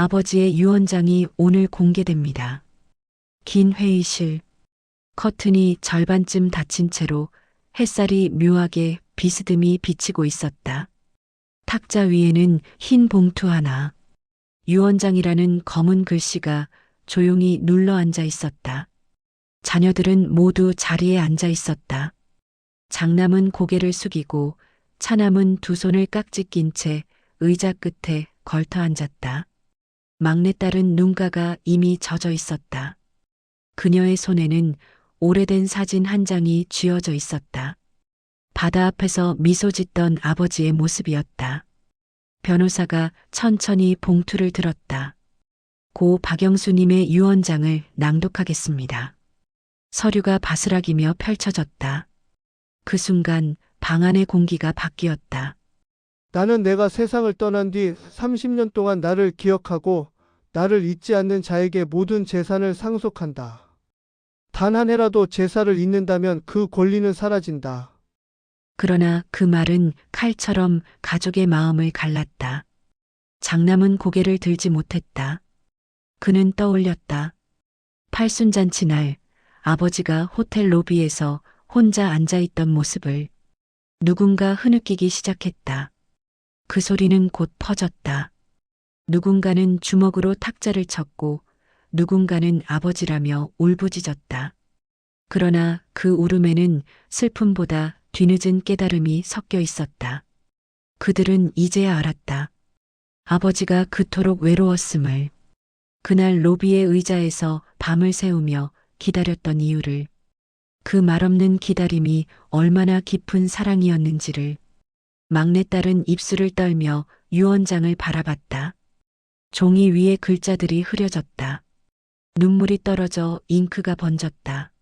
아버지의 유언장이 오늘 공개됩니다. 긴 회의실. 커튼이 절반쯤 닫힌 채로 햇살이 묘하게 비스듬히 비치고 있었다. 탁자 위에는 흰 봉투 하나. 유언장이라는 검은 글씨가 조용히 눌러 앉아 있었다. 자녀들은 모두 자리에 앉아 있었다. 장남은 고개를 숙이고 차남은 두 손을 깍지 낀 채 의자 끝에 걸터 앉았다. 막내딸은 눈가가 이미 젖어 있었다. 그녀의 손에는 오래된 사진 한 장이 쥐어져 있었다. 바다 앞에서 미소 짓던 아버지의 모습이었다. 변호사가 천천히 봉투를 들었다. 고 박영수님의 유언장을 낭독하겠습니다. 서류가 바스락이며 펼쳐졌다. 그 순간 방 안의 공기가 바뀌었다. 나는 내가 세상을 떠난 뒤 30년 동안 나를 기억하고 나를 잊지 않는 자에게 모든 재산을 상속한다. 단 한 해라도 제사를 잊는다면 그 권리는 사라진다. 그러나 그 말은 칼처럼 가족의 마음을 갈랐다. 장남은 고개를 들지 못했다. 그는 떠올렸다. 팔순잔치 날 아버지가 호텔 로비에서 혼자 앉아있던 모습을 누군가 흐느끼기 시작했다. 그 소리는 곧 퍼졌다. 누군가는 주먹으로 탁자를 쳤고 누군가는 아버지라며 울부짖었다. 그러나 그 울음에는 슬픔보다 뒤늦은 깨달음이 섞여 있었다. 그들은 이제야 알았다. 아버지가 그토록 외로웠음을. 그날 로비의 의자에서 밤을 새우며 기다렸던 이유를. 그 말없는 기다림이 얼마나 깊은 사랑이었는지를. 막내딸은 입술을 떨며 유언장을 바라봤다. 종이 위에 글자들이 흐려졌다. 눈물이 떨어져 잉크가 번졌다.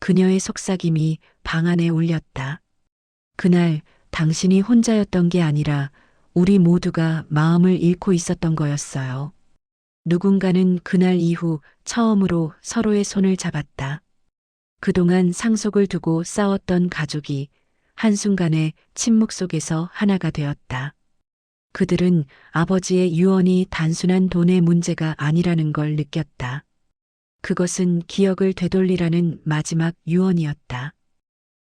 그녀의 속삭임이 방 안에 울렸다. 그날 당신이 혼자였던 게 아니라 우리 모두가 마음을 잃고 있었던 거였어요. 누군가는 그날 이후 처음으로 서로의 손을 잡았다. 그동안 상속을 두고 싸웠던 가족이 한순간에 침묵 속에서 하나가 되었다. 그들은 아버지의 유언이 단순한 돈의 문제가 아니라는 걸 느꼈다. 그것은 기억을 되돌리라는 마지막 유언이었다.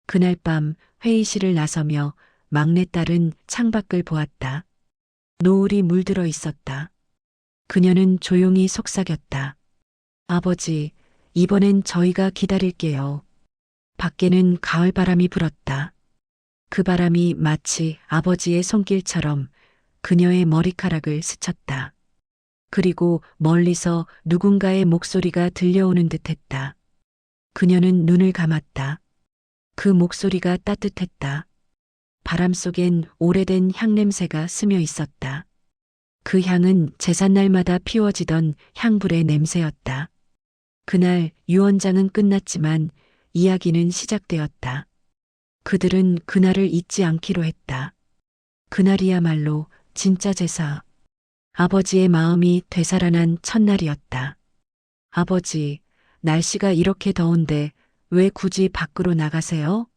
그날 밤 회의실을 나서며 막내딸은 창밖을 보았다. 노을이 물들어 있었다. 그녀는 조용히 속삭였다. 아버지, 이번엔 저희가 기다릴게요. 밖에는 가을 바람이 불었다. 그 바람이 마치 아버지의 손길처럼 그녀의 머리카락을 스쳤다. 그리고 멀리서 누군가의 목소리가 들려오는 듯 했다. 그녀는 눈을 감았다. 그 목소리가 따뜻했다. 바람 속엔 오래된 향냄새가 스며 있었다. 그 향은 제삿날마다 피워지던 향불의 냄새였다. 그날 유언장은 끝났지만 이야기는 시작되었다. 그들은 그날을 잊지 않기로 했다. 그날이야말로 진짜 제사. 아버지의 마음이 되살아난 첫날이었다. 아버지, 날씨가 이렇게 더운데 왜 굳이 밖으로 나가세요?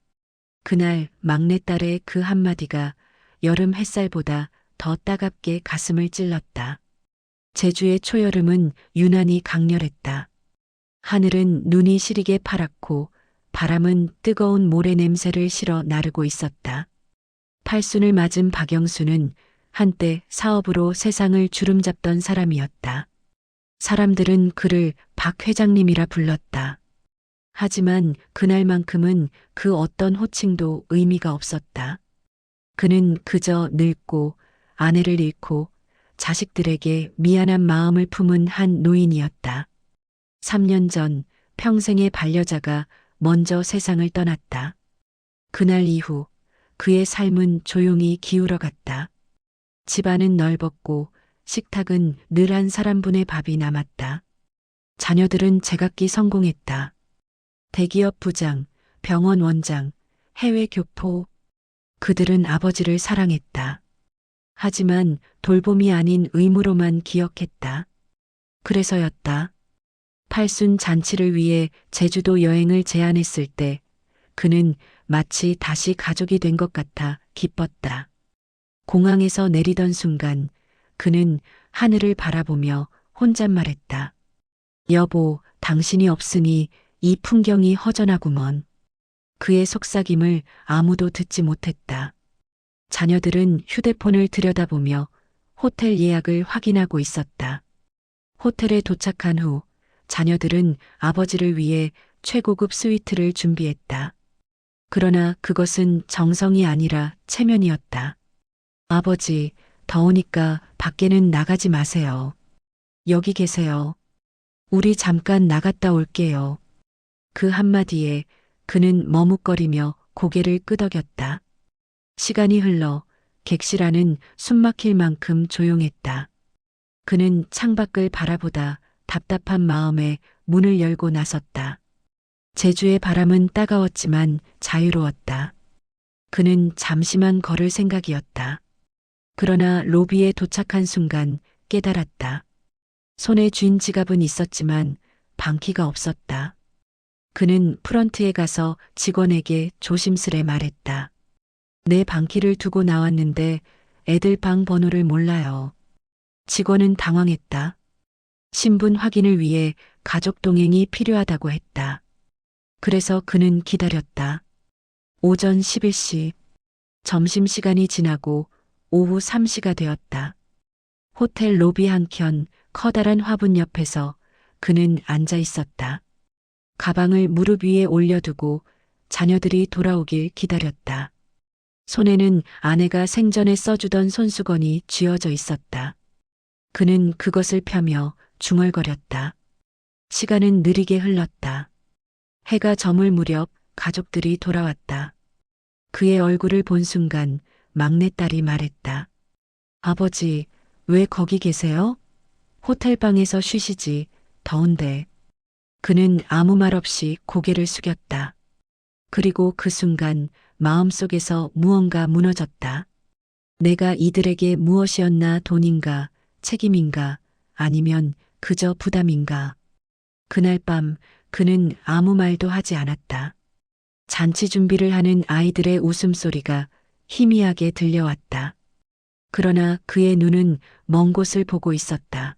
그날 막내딸의 그 한마디가 여름 햇살보다 더 따갑게 가슴을 찔렀다. 제주의 초여름은 유난히 강렬했다. 하늘은 눈이 시리게 파랗고 바람은 뜨거운 모래 냄새를 실어 나르고 있었다. 팔순을 맞은 박영수는 한때 사업으로 세상을 주름잡던 사람이었다. 사람들은 그를 박 회장님이라 불렀다. 하지만 그날만큼은 그 어떤 호칭도 의미가 없었다. 그는 그저 늙고 아내를 잃고 자식들에게 미안한 마음을 품은 한 노인이었다. 3년 전 평생의 반려자가 먼저 세상을 떠났다. 그날 이후 그의 삶은 조용히 기울어갔다. 집안은 넓었고 식탁은 늘 한 사람분의 밥이 남았다. 자녀들은 제각기 성공했다. 대기업 부장, 병원 원장, 해외 교포. 그들은 아버지를 사랑했다. 하지만 돌봄이 아닌 의무로만 기억했다. 그래서였다. 팔순 잔치를 위해 제주도 여행을 제안했을 때 그는 마치 다시 가족이 된 것 같아 기뻤다. 공항에서 내리던 순간 그는 하늘을 바라보며 혼잣말했다. 여보, 당신이 없으니 이 풍경이 허전하구먼. 그의 속삭임을 아무도 듣지 못했다. 자녀들은 휴대폰을 들여다보며 호텔 예약을 확인하고 있었다. 호텔에 도착한 후 자녀들은 아버지를 위해 최고급 스위트를 준비했다. 그러나 그것은 정성이 아니라 체면이었다. 아버지, 더우니까 밖에는 나가지 마세요. 여기 계세요. 우리 잠깐 나갔다 올게요. 그 한마디에 그는 머뭇거리며 고개를 끄덕였다. 시간이 흘러 객실 안은 숨막힐 만큼 조용했다. 그는 창밖을 바라보다 답답한 마음에 문을 열고 나섰다. 제주의 바람은 따가웠지만 자유로웠다. 그는 잠시만 걸을 생각이었다. 그러나 로비에 도착한 순간 깨달았다. 손에 쥔 지갑은 있었지만 방키가 없었다. 그는 프런트에 가서 직원에게 조심스레 말했다. 내 방키를 두고 나왔는데 애들 방 번호를 몰라요. 직원은 당황했다. 신분 확인을 위해 가족 동행이 필요하다고 했다. 그래서 그는 기다렸다. 오전 11시. 점심시간이 지나고 오후 3시가 되었다. 호텔 로비 한켠 커다란 화분 옆에서 그는 앉아 있었다. 가방을 무릎 위에 올려두고 자녀들이 돌아오길 기다렸다. 손에는 아내가 생전에 써주던 손수건이 쥐어져 있었다. 그는 그것을 펴며 중얼거렸다. 시간은 느리게 흘렀다. 해가 저물 무렵 가족들이 돌아왔다. 그의 얼굴을 본 순간 막내딸이 말했다. 아버지, 왜 거기 계세요? 호텔방에서 쉬시지, 더운데. 그는 아무 말 없이 고개를 숙였다. 그리고 그 순간 마음속에서 무언가 무너졌다. 내가 이들에게 무엇이었나 돈인가, 책임인가, 아니면 그저 부담인가. 그날 밤 그는 아무 말도 하지 않았다. 잔치 준비를 하는 아이들의 웃음소리가 희미하게 들려왔다. 그러나 그의 눈은 먼 곳을 보고 있었다.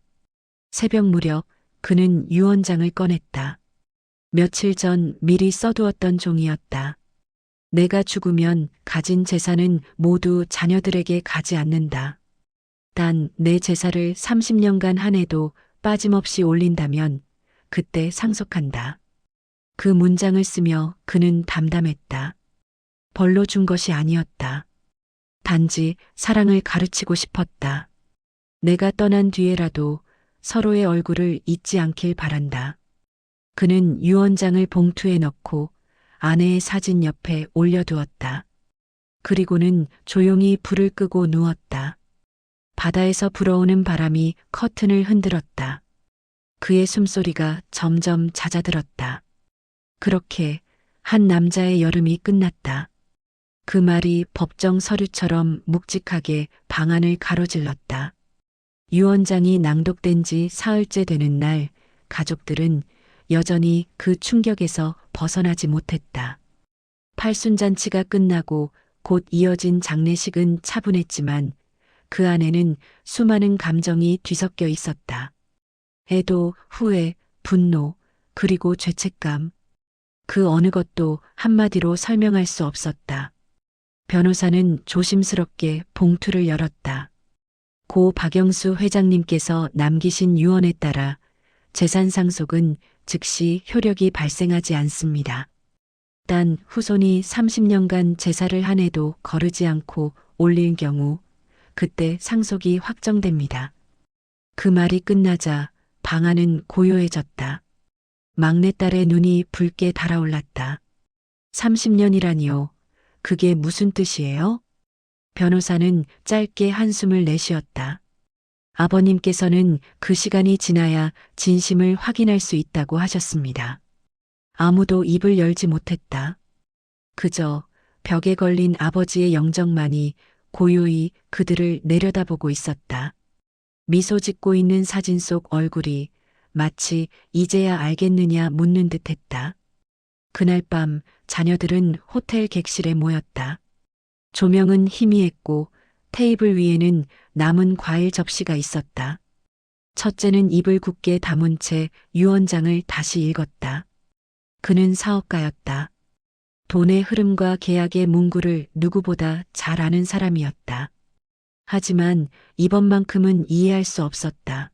새벽 무렵 그는 유언장을 꺼냈다. 며칠 전 미리 써두었던 종이었다. 내가 죽으면 가진 재산은 모두 자녀들에게 가지 않는다. 단 내 제사를 30년간 한 해도 빠짐없이 올린다면 그때 상속한다. 그 문장을 쓰며 그는 담담했다. 벌로 준 것이 아니었다. 단지 사랑을 가르치고 싶었다. 내가 떠난 뒤에라도 서로의 얼굴을 잊지 않길 바란다. 그는 유언장을 봉투에 넣고 아내의 사진 옆에 올려두었다. 그리고는 조용히 불을 끄고 누웠다. 바다에서 불어오는 바람이 커튼을 흔들었다. 그의 숨소리가 점점 잦아들었다. 그렇게 한 남자의 여름이 끝났다. 그 말이 법정 서류처럼 묵직하게 방안을 가로질렀다. 유언장이 낭독된 지 사흘째 되는 날, 가족들은 여전히 그 충격에서 벗어나지 못했다. 팔순잔치가 끝나고 곧 이어진 장례식은 차분했지만 그 안에는 수많은 감정이 뒤섞여 있었다. 애도, 후회, 분노, 그리고 죄책감. 그 어느 것도 한마디로 설명할 수 없었다. 변호사는 조심스럽게 봉투를 열었다. 고 박영수 회장님께서 남기신 유언에 따라 재산 상속은 즉시 효력이 발생하지 않습니다. 단 후손이 30년간 제사를 한 해도 거르지 않고 올릴 경우 그때 상속이 확정됩니다. 그 말이 끝나자 방안은 고요해졌다. 막내딸의 눈이 붉게 달아올랐다. 30년이라니요. 그게 무슨 뜻이에요? 변호사는 짧게 한숨을 내쉬었다. 아버님께서는 그 시간이 지나야 진심을 확인할 수 있다고 하셨습니다. 아무도 입을 열지 못했다. 그저 벽에 걸린 아버지의 영정만이 고요히 그들을 내려다보고 있었다. 미소 짓고 있는 사진 속 얼굴이 마치 이제야 알겠느냐 묻는 듯 했다. 그날 밤 자녀들은 호텔 객실에 모였다. 조명은 희미했고 테이블 위에는 남은 과일 접시가 있었다. 첫째는 입을 굳게 다문 채 유언장을 다시 읽었다. 그는 사업가였다. 돈의 흐름과 계약의 문구를 누구보다 잘 아는 사람이었다. 하지만 이번만큼은 이해할 수 없었다.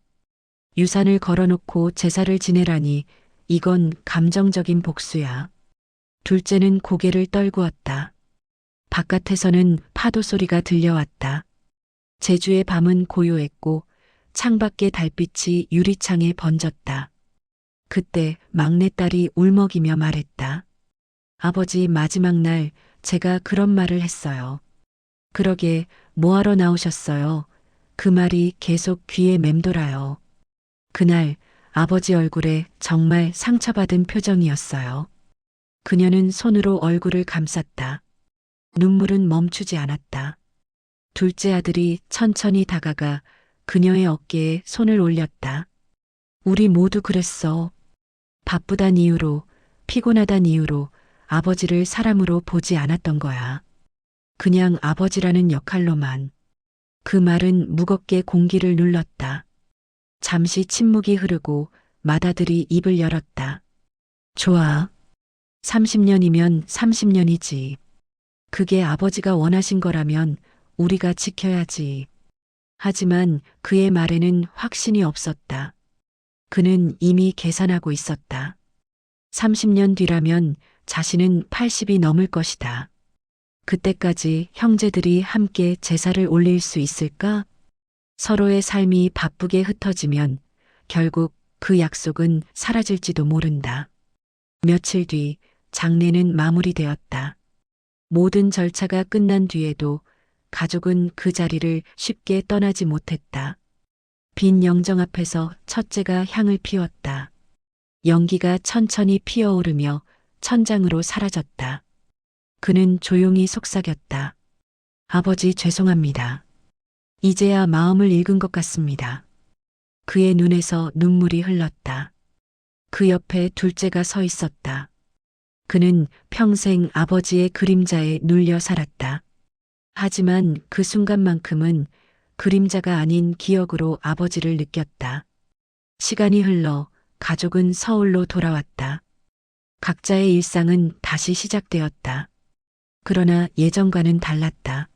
유산을 걸어놓고 제사를 지내라니 이건 감정적인 복수야. 둘째는 고개를 떨구었다. 바깥에서는 파도 소리가 들려왔다. 제주의 밤은 고요했고 창밖의 달빛이 유리창에 번졌다. 그때 막내딸이 울먹이며 말했다. 아버지 마지막 날 제가 그런 말을 했어요. 그러게 뭐하러 나오셨어요? 그 말이 계속 귀에 맴돌아요. 그날 아버지 얼굴에 정말 상처받은 표정이었어요. 그녀는 손으로 얼굴을 감쌌다. 눈물은 멈추지 않았다. 둘째 아들이 천천히 다가가 그녀의 어깨에 손을 올렸다. 우리 모두 그랬어. 바쁘단 이유로, 피곤하단 이유로 아버지를 사람으로 보지 않았던 거야. 그냥 아버지라는 역할로만. 그 말은 무겁게 공기를 눌렀다. 잠시 침묵이 흐르고 맏아들이 입을 열었다. 좋아. 30년이면 30년이지. 그게 아버지가 원하신 거라면 우리가 지켜야지. 하지만 그의 말에는 확신이 없었다. 그는 이미 계산하고 있었다. 30년 뒤라면 자신은 80이 넘을 것이다. 그때까지 형제들이 함께 제사를 올릴 수 있을까? 서로의 삶이 바쁘게 흩어지면 결국 그 약속은 사라질지도 모른다. 며칠 뒤 장례는 마무리되었다. 모든 절차가 끝난 뒤에도 가족은 그 자리를 쉽게 떠나지 못했다. 빈 영정 앞에서 첫째가 향을 피웠다. 연기가 천천히 피어오르며 천장으로 사라졌다. 그는 조용히 속삭였다. 아버지 죄송합니다. 이제야 마음을 읽은 것 같습니다. 그의 눈에서 눈물이 흘렀다. 그 옆에 둘째가 서 있었다. 그는 평생 아버지의 그림자에 눌려 살았다. 하지만 그 순간만큼은 그림자가 아닌 기억으로 아버지를 느꼈다. 시간이 흘러 가족은 서울로 돌아왔다. 각자의 일상은 다시 시작되었다. 그러나 예전과는 달랐다.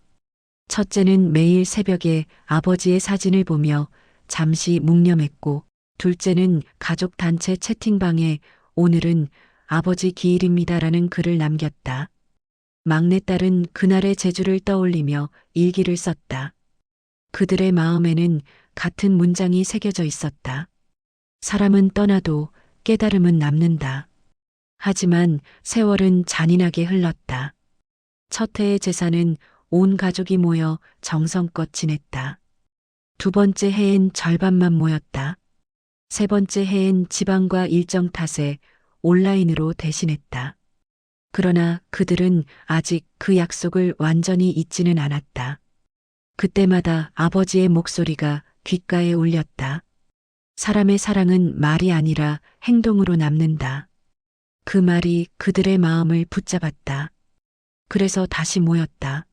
첫째는 매일 새벽에 아버지의 사진을 보며 잠시 묵념했고, 둘째는 가족 단체 채팅방에 오늘은 아버지 기일입니다라는 글을 남겼다. 막내딸은 그날의 제주를 떠올리며 일기를 썼다. 그들의 마음에는 같은 문장이 새겨져 있었다. 사람은 떠나도 깨달음은 남는다. 하지만 세월은 잔인하게 흘렀다. 첫 해의 제사는 온 가족이 모여 정성껏 지냈다. 두 번째 해엔 절반만 모였다. 세 번째 해엔 지방과 일정 탓에 온라인으로 대신했다. 그러나 그들은 아직 그 약속을 완전히 잊지는 않았다. 그때마다 아버지의 목소리가 귓가에 울렸다. 사람의 사랑은 말이 아니라 행동으로 남는다. 그 말이 그들의 마음을 붙잡았다. 그래서 다시 모였다.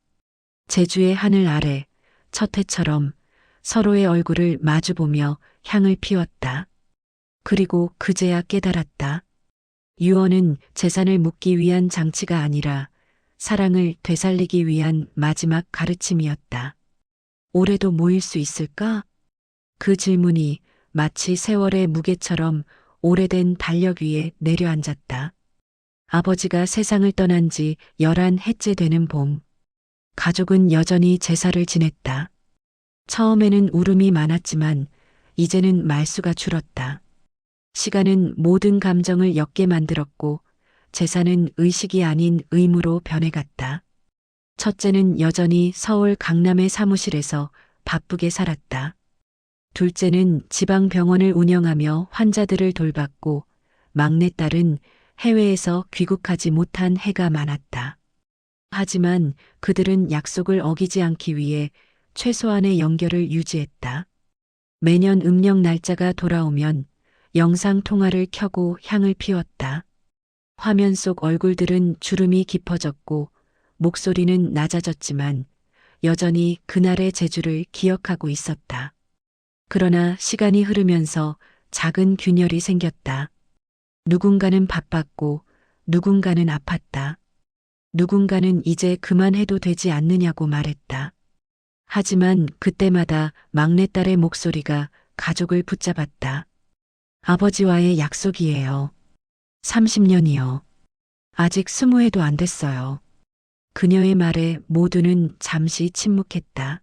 제주의 하늘 아래 첫 해처럼 서로의 얼굴을 마주보며 향을 피웠다. 그리고 그제야 깨달았다. 유언은 재산을 묻기 위한 장치가 아니라 사랑을 되살리기 위한 마지막 가르침이었다. 올해도 모일 수 있을까? 그 질문이 마치 세월의 무게처럼 오래된 달력 위에 내려앉았다. 아버지가 세상을 떠난 지 열한 해째 되는 봄. 가족은 여전히 제사를 지냈다. 처음에는 울음이 많았지만 이제는 말수가 줄었다. 시간은 모든 감정을 엮게 만들었고 제사는 의식이 아닌 의무로 변해갔다. 첫째는 여전히 서울 강남의 사무실에서 바쁘게 살았다. 둘째는 지방 병원을 운영하며 환자들을 돌봤고 막내딸은 해외에서 귀국하지 못한 해가 많았다. 하지만 그들은 약속을 어기지 않기 위해 최소한의 연결을 유지했다. 매년 음력 날짜가 돌아오면 영상 통화를 켜고 향을 피웠다. 화면 속 얼굴들은 주름이 깊어졌고 목소리는 낮아졌지만 여전히 그날의 제주를 기억하고 있었다. 그러나 시간이 흐르면서 작은 균열이 생겼다. 누군가는 바빴고 누군가는 아팠다. 누군가는 이제 그만해도 되지 않느냐고 말했다. 하지만 그때마다 막내딸의 목소리가 가족을 붙잡았다. 아버지와의 약속이에요. 30년이요. 아직 스무 해도 안 됐어요. 그녀의 말에 모두는 잠시 침묵했다.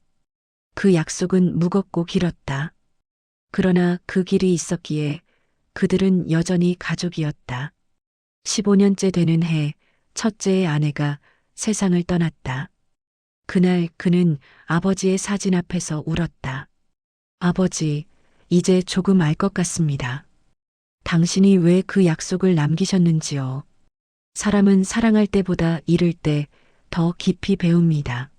그 약속은 무겁고 길었다. 그러나 그 길이 있었기에 그들은 여전히 가족이었다. 15년째 되는 해, 첫째의 아내가 세상을 떠났다. 그날 그는 아버지의 사진 앞에서 울었다. 아버지, 이제 조금 알 것 같습니다. 당신이 왜 그 약속을 남기셨는지요. 사람은 사랑할 때보다 잃을 때 더 깊이 배웁니다.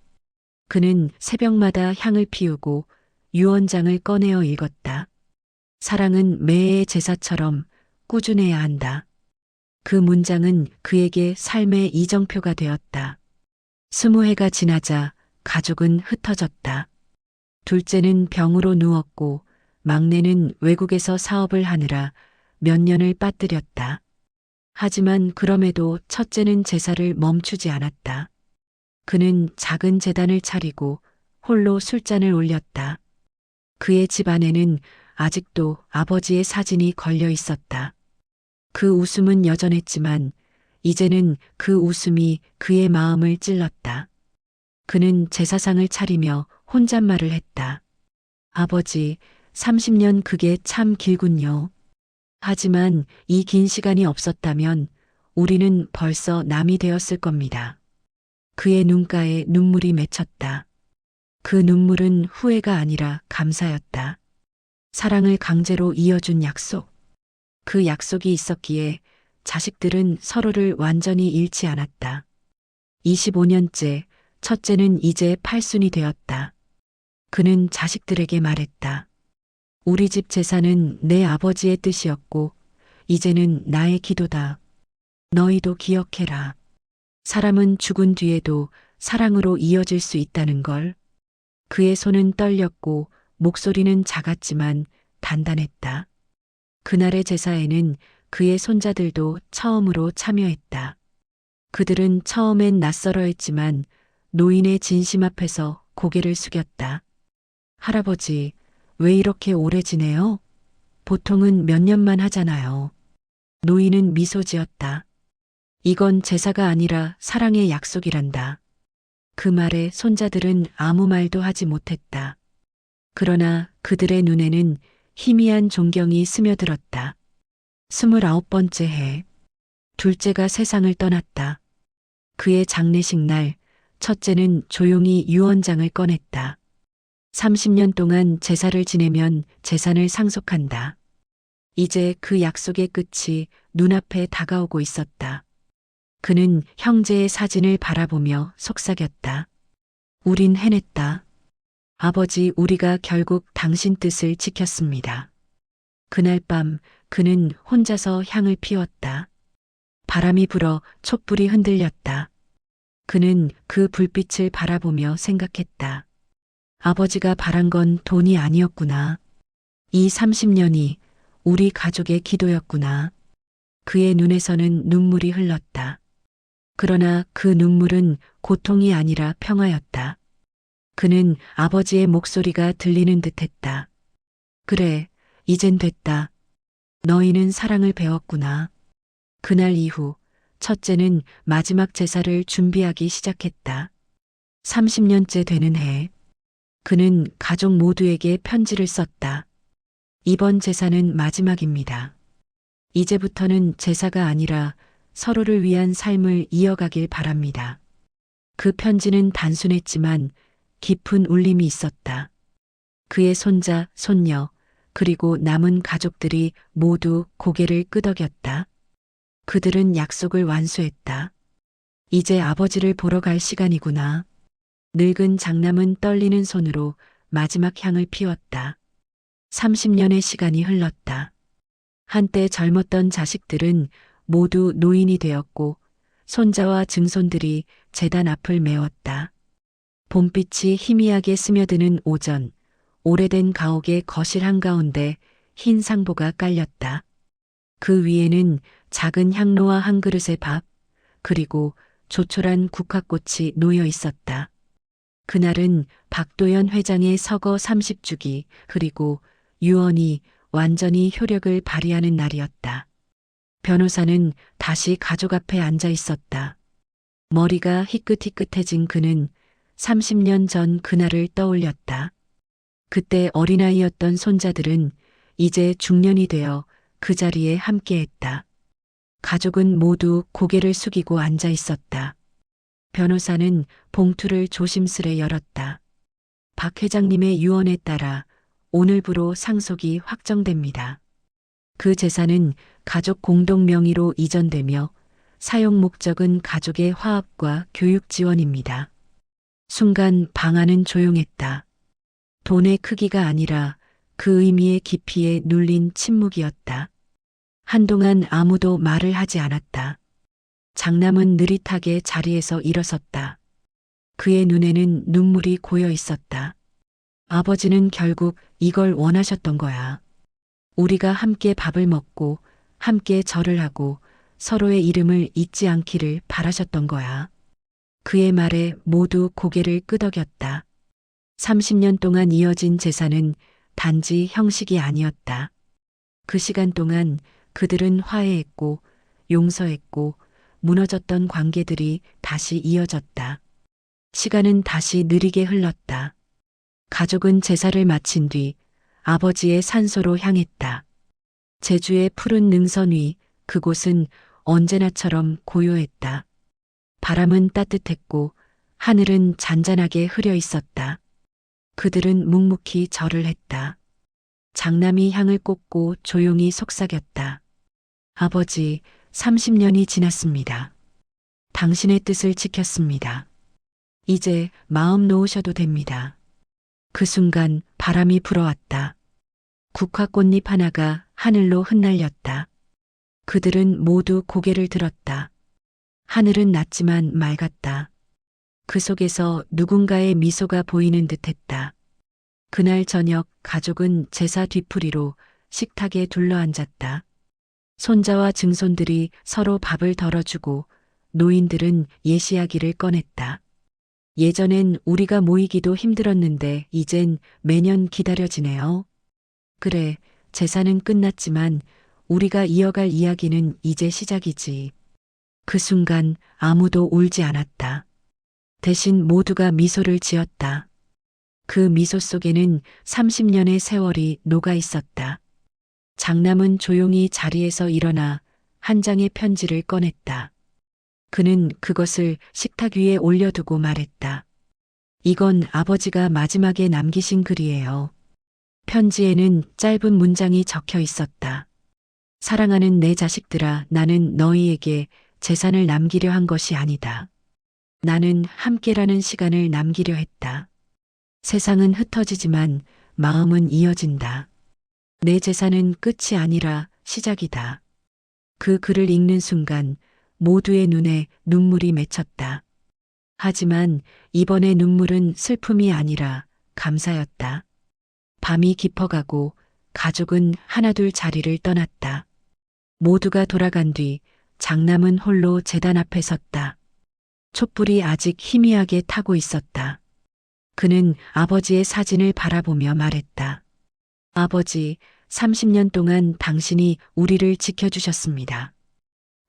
그는 새벽마다 향을 피우고 유언장을 꺼내어 읽었다. 사랑은 매의 제사처럼 꾸준해야 한다. 그 문장은 그에게 삶의 이정표가 되었다. 스무 해가 지나자 가족은 흩어졌다. 둘째는 병으로 누웠고 막내는 외국에서 사업을 하느라 몇 년을 빠뜨렸다. 하지만 그럼에도 첫째는 제사를 멈추지 않았다. 그는 작은 재단을 차리고 홀로 술잔을 올렸다. 그의 집 안에는 아직도 아버지의 사진이 걸려 있었다. 그 웃음은 여전했지만 이제는 그 웃음이 그의 마음을 찔렀다. 그는 제사상을 차리며 혼잣말을 했다. 아버지, 30년 그게 참 길군요. 하지만 이 긴 시간이 없었다면 우리는 벌써 남이 되었을 겁니다. 그의 눈가에 눈물이 맺혔다. 그 눈물은 후회가 아니라 감사였다. 사랑을 강제로 이어준 약속. 그 약속이 있었기에 자식들은 서로를 완전히 잃지 않았다. 25년째 첫째는 이제 팔순이 되었다. 그는 자식들에게 말했다. 우리 집 재산은 내 아버지의 뜻이었고, 이제는 나의 기도다. 너희도 기억해라. 사람은 죽은 뒤에도 사랑으로 이어질 수 있다는 걸. 그의 손은 떨렸고, 목소리는 작았지만 단단했다. 그날의 제사에는 그의 손자들도 처음으로 참여했다. 그들은 처음엔 낯설어 했지만 노인의 진심 앞에서 고개를 숙였다. 할아버지, 왜 이렇게 오래 지내요? 보통은 몇 년만 하잖아요. 노인은 미소 지었다. 이건 제사가 아니라 사랑의 약속이란다. 그 말에 손자들은 아무 말도 하지 못했다. 그러나 그들의 눈에는 희미한 존경이 스며들었다. 스물아홉 번째 해. 둘째가 세상을 떠났다. 그의 장례식 날, 첫째는 조용히 유언장을 꺼냈다. 30년 동안 제사를 지내면 재산을 상속한다. 이제 그 약속의 끝이 눈앞에 다가오고 있었다. 그는 형제의 사진을 바라보며 속삭였다. 우린 해냈다. 아버지, 우리가 결국 당신 뜻을 지켰습니다. 그날 밤 그는 혼자서 향을 피웠다. 바람이 불어 촛불이 흔들렸다. 그는 그 불빛을 바라보며 생각했다. 아버지가 바란 건 돈이 아니었구나. 이 30년이 우리 가족의 기도였구나. 그의 눈에서는 눈물이 흘렀다. 그러나 그 눈물은 고통이 아니라 평화였다. 그는 아버지의 목소리가 들리는 듯 했다. 그래, 이젠 됐다. 너희는 사랑을 배웠구나. 그날 이후 첫째는 마지막 제사를 준비하기 시작했다. 30년째 되는 해. 그는 가족 모두에게 편지를 썼다. 이번 제사는 마지막입니다. 이제부터는 제사가 아니라 서로를 위한 삶을 이어가길 바랍니다. 그 편지는 단순했지만 깊은 울림이 있었다. 그의 손자, 손녀, 그리고 남은 가족들이 모두 고개를 끄덕였다. 그들은 약속을 완수했다. 이제 아버지를 보러 갈 시간이구나. 늙은 장남은 떨리는 손으로 마지막 향을 피웠다. 30년의 시간이 흘렀다. 한때 젊었던 자식들은 모두 노인이 되었고 손자와 증손들이 재단 앞을 메웠다. 봄빛이 희미하게 스며드는 오전, 오래된 가옥의 거실 한가운데 흰 상보가 깔렸다. 그 위에는 작은 향로와 한 그릇의 밥, 그리고 조촐한 국화꽃이 놓여 있었다. 그날은 박도연 회장의 서거 30주기, 그리고 유언이 완전히 효력을 발휘하는 날이었다. 변호사는 다시 가족 앞에 앉아 있었다. 머리가 희끗희끗해진 그는 30년 전 그날을 떠올렸다. 그때 어린아이였던 손자들은 이제 중년이 되어 그 자리에 함께했다. 가족은 모두 고개를 숙이고 앉아 있었다. 변호사는 봉투를 조심스레 열었다. 박 회장님의 유언에 따라 오늘부로 상속이 확정됩니다. 그 재산은 가족 공동 명의로 이전되며 사용 목적은 가족의 화합과 교육 지원입니다. 순간 방안은 조용했다. 돈의 크기가 아니라 그 의미의 깊이에 눌린 침묵이었다. 한동안 아무도 말을 하지 않았다. 장남은 느릿하게 자리에서 일어섰다. 그의 눈에는 눈물이 고여 있었다. 아버지는 결국 이걸 원하셨던 거야. 우리가 함께 밥을 먹고 함께 절을 하고 서로의 이름을 잊지 않기를 바라셨던 거야. 그의 말에 모두 고개를 끄덕였다. 30년 동안 이어진 재산은 단지 형식이 아니었다. 그 시간 동안 그들은 화해했고 용서했고 무너졌던 관계들이 다시 이어졌다. 시간은 다시 느리게 흘렀다. 가족은 제사를 마친 뒤 아버지의 산소로 향했다. 제주의 푸른 능선 위 그곳은 언제나처럼 고요했다. 바람은 따뜻했고 하늘은 잔잔하게 흐려 있었다. 그들은 묵묵히 절을 했다. 장남이 향을 꽂고 조용히 속삭였다. 아버지, 30년이 지났습니다. 당신의 뜻을 지켰습니다. 이제 마음 놓으셔도 됩니다. 그 순간 바람이 불어왔다. 국화꽃잎 하나가 하늘로 흩날렸다. 그들은 모두 고개를 들었다. 하늘은 낮지만 맑았다. 그 속에서 누군가의 미소가 보이는 듯 했다. 그날 저녁 가족은 제사 뒤풀이로 식탁에 둘러앉았다. 손자와 증손들이 서로 밥을 덜어주고 노인들은 예시야기를 꺼냈다. 예전엔 우리가 모이기도 힘들었는데 이젠 매년 기다려지네요. 그래, 제사는 끝났지만 우리가 이어갈 이야기는 이제 시작이지. 그 순간 아무도 울지 않았다. 대신 모두가 미소를 지었다. 그 미소 속에는 30년의 세월이 녹아 있었다. 장남은 조용히 자리에서 일어나 한 장의 편지를 꺼냈다. 그는 그것을 식탁 위에 올려두고 말했다. 이건 아버지가 마지막에 남기신 글이에요. 편지에는 짧은 문장이 적혀 있었다. 사랑하는 내 자식들아, 나는 너희에게 재산을 남기려 한 것이 아니다. 나는 함께라는 시간을 남기려 했다. 세상은 흩어지지만 마음은 이어진다. 내 재산은 끝이 아니라 시작이다. 그 글을 읽는 순간 모두의 눈에 눈물이 맺혔다. 하지만 이번의 눈물은 슬픔이 아니라 감사였다. 밤이 깊어가고 가족은 하나둘 자리를 떠났다. 모두가 돌아간 뒤 장남은 홀로 재단 앞에 섰다. 촛불이 아직 희미하게 타고 있었다. 그는 아버지의 사진을 바라보며 말했다. 아버지, 30년 동안 당신이 우리를 지켜주셨습니다.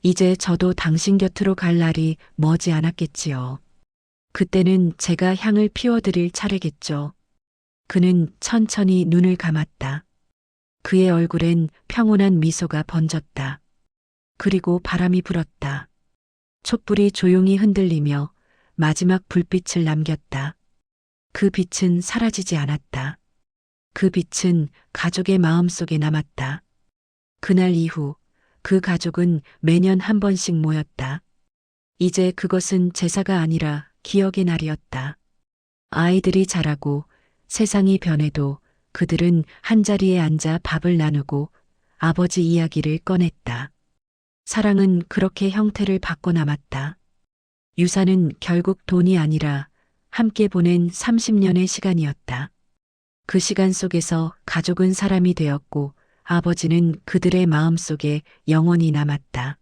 이제 저도 당신 곁으로 갈 날이 머지 않았겠지요. 그때는 제가 향을 피워드릴 차례겠죠. 그는 천천히 눈을 감았다. 그의 얼굴엔 평온한 미소가 번졌다. 그리고 바람이 불었다. 촛불이 조용히 흔들리며 마지막 불빛을 남겼다. 그 빛은 사라지지 않았다. 그 빛은 가족의 마음 속에 남았다. 그날 이후 그 가족은 매년 한 번씩 모였다. 이제 그것은 제사가 아니라 기억의 날이었다. 아이들이 자라고 세상이 변해도 그들은 한자리에 앉아 밥을 나누고 아버지 이야기를 꺼냈다. 사랑은 그렇게 형태를 바꿔 남았다. 유산은 결국 돈이 아니라 함께 보낸 30년의 시간이었다. 그 시간 속에서 가족은 사람이 되었고 아버지는 그들의 마음 속에 영원히 남았다.